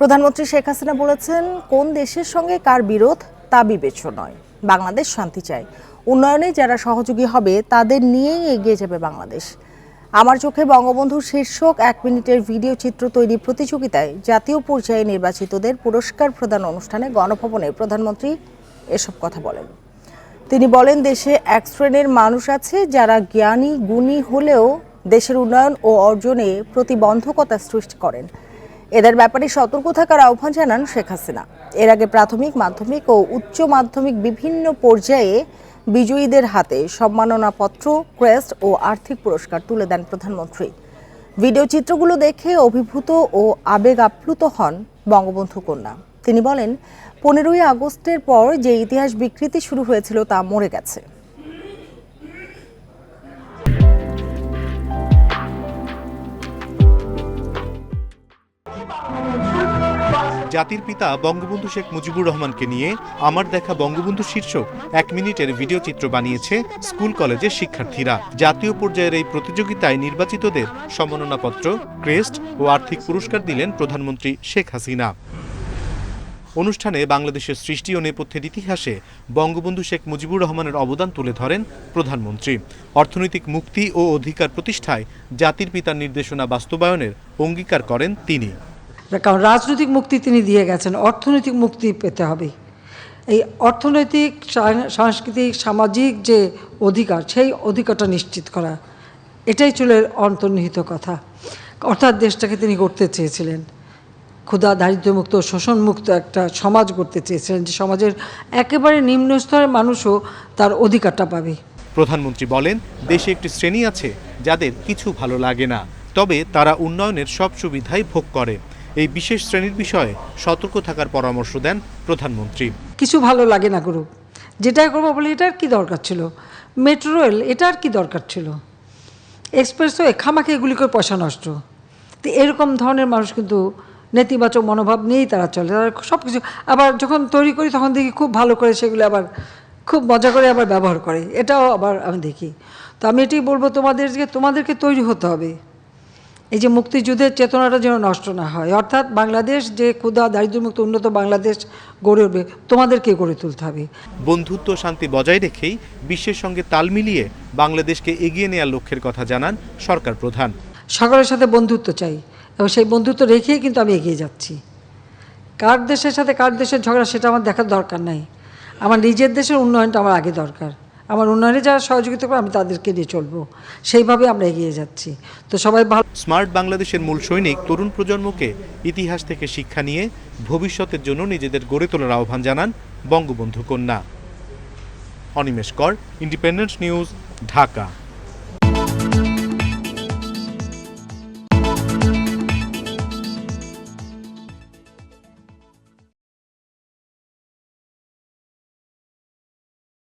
প্রধানমন্ত্রী শেখ হাসিনা বলেছেন, কোন দেশের সঙ্গে কার বিরোধ, তা বিবেচ্য নয়। বাংলাদেশ শান্তি চায়। উন্নয়নে যারা সহযোগী হবে, তাদের নিয়েই এগিয়ে যাবে বাংলাদেশ। আমার চোখে বঙ্গবন্ধুর শীর্ষক এক মিনিটের ভিডিও চিত্র তৈরি প্রতিযোগিতায় জাতীয় পর্যায়ে নির্বাচিতদের পুরস্কার প্রদান অনুষ্ঠানে গণভবনে প্রধানমন্ত্রী এসব কথা বলেন। তিনি বলেন, দেশে এক শ্রেণির মানুষ আছে যারা জ্ঞানী, গুণী হলেও দেশের উন্নয়ন ও অর্জনে প্রতিবন্ধকতা সৃষ্টি করেন। এদের ব্যাপারে সতর্ক থাকার আহ্বান জানান শেখ হাসিনা। এর আগে প্রাথমিক, মাধ্যমিক ও উচ্চ মাধ্যমিক বিভিন্ন পর্যায়ে বিজয়ীদের হাতে সম্মাননাপত্র, ক্রেস্ট ও আর্থিক পুরস্কার তুলে দেন প্রধানমন্ত্রী। ভিডিও চিত্রগুলো দেখে অভিভূত ও আবেগ আপ্লুত হন বঙ্গবন্ধু কন্যা। তিনি বলেন, পনেরোই আগস্টের পর যে ইতিহাস বিকৃতি শুরু হয়েছিল তা মরে গেছে। জাতির পিতা বঙ্গবন্ধু শেখ মুজিবুর রহমানকে নিয়ে আমার দেখা বঙ্গবন্ধু শীর্ষক এক মিনিটের ভিডিও চিত্র বানিয়েছে স্কুল কলেজের শিক্ষার্থীরা। জাতীয় পর্যায়ের এই প্রতিযোগিতায় নির্বাচিতদের সম্মাননাপত্র ক্রেস্ট ও আর্থিক পুরস্কার দিলেন প্রধানমন্ত্রী শেখ হাসিনা। অনুষ্ঠানে বাংলাদেশের সৃষ্টি ও নেপথ্যের ইতিহাসে বঙ্গবন্ধু শেখ মুজিবুর রহমানের অবদান তুলে ধরেন প্রধানমন্ত্রী। অর্থনৈতিক মুক্তি ও অধিকার প্রতিষ্ঠায় জাতির পিতার নির্দেশনা বাস্তবায়নের অঙ্গীকার করেন তিনি। কারণ রাজনৈতিক মুক্তি তিনি দিয়ে গেছেন, অর্থনৈতিক মুক্তি পেতে হবে। এই অর্থনৈতিক সাংস্কৃতিক, সামাজিক যে অধিকার, সেই অধিকারটা নিশ্চিত করা, এটাই ছিল অন্তর্নিহিত কথা। অর্থাৎ দেশটাকে তিনি করতে চেয়েছিলেন। ক্ষুধা, দারিদ্র্যমুক্ত, শোষণমুক্ত একটা সমাজ করতে চেয়েছিলেন, যে সমাজের একেবারে নিম্ন স্তরের মানুষও তার অধিকারটা পাবে। প্রধানমন্ত্রী বলেন, দেশে একটি শ্রেণি আছে যাদের কিছু ভালো লাগে না, তবে তারা উন্নয়নের সব সুবিধাই ভোগ করে। এই বিশেষ শ্রেণির বিষয়ে সতর্ক থাকার পরামর্শ দেন প্রধানমন্ত্রী। কিছু ভালো লাগে না করুক যেটাই করব বলে, এটার কি দরকার ছিল? মেট্রো রেল, এটার কি দরকার ছিল? এক্সপ্রেস এক্সপ্রেসওয়ে খামাখে এগুলি করে পয়সা নষ্ট। তো এরকম ধরনের মানুষ কিন্তু নেতিবাচক মনোভাব নিয়েই তারা চলে। তারা সব কিছু আবার যখন তৈরি করি, তখন দেখি খুব ভালো করে সেগুলো আবার খুব মজা করে আবার ব্যবহার করে। এটাও আবার আমি দেখি। তো আমি এটাই বলব তোমাদের যে তোমাদেরকে তৈরি হতে হবে। এই যে মুক্তিযুদ্ধের চেতনাটা যেন নষ্ট না হয়। অর্থাৎ বাংলাদেশ যে ক্ষুধা দারিদ্র্যমুক্ত উন্নত বাংলাদেশ গড়ে উঠবে তোমাদেরকে গড়ে তুলতে হবে? বন্ধুত্ব শান্তি বজায় রেখেই বিশ্বের সঙ্গে তাল মিলিয়ে বাংলাদেশকে এগিয়ে নেওয়ার লক্ষ্যের কথা জানান সরকার প্রধান। সকলের সাথে বন্ধুত্ব চাই এবং সেই বন্ধুত্ব রেখেই কিন্তু আমি এগিয়ে যাচ্ছি। কার দেশের সাথে কার দেশের ঝগড়া সেটা আমার দেখার দরকার নাই। আমার নিজের দেশের উন্নয়নটা আমার আগে দরকার। আমার উন্নয়নে যারা সহযোগিতা করে আমি তাদেরকে নিয়ে চলবো। সেইভাবে আমরা এগিয়ে যাচ্ছি। তো সবাই ভালো স্মার্ট বাংলাদেশের মূল সৈনিক তরুণ প্রজন্মকে ইতিহাস থেকে শিক্ষা নিয়ে ভবিষ্যতের জন্য নিজেদের গড়ে তোলার আহ্বান জানান বঙ্গবন্ধু কন্যা। অনিমেষ কর ইন্ডিপেন্ডেন্ট নিউজ ঢাকা।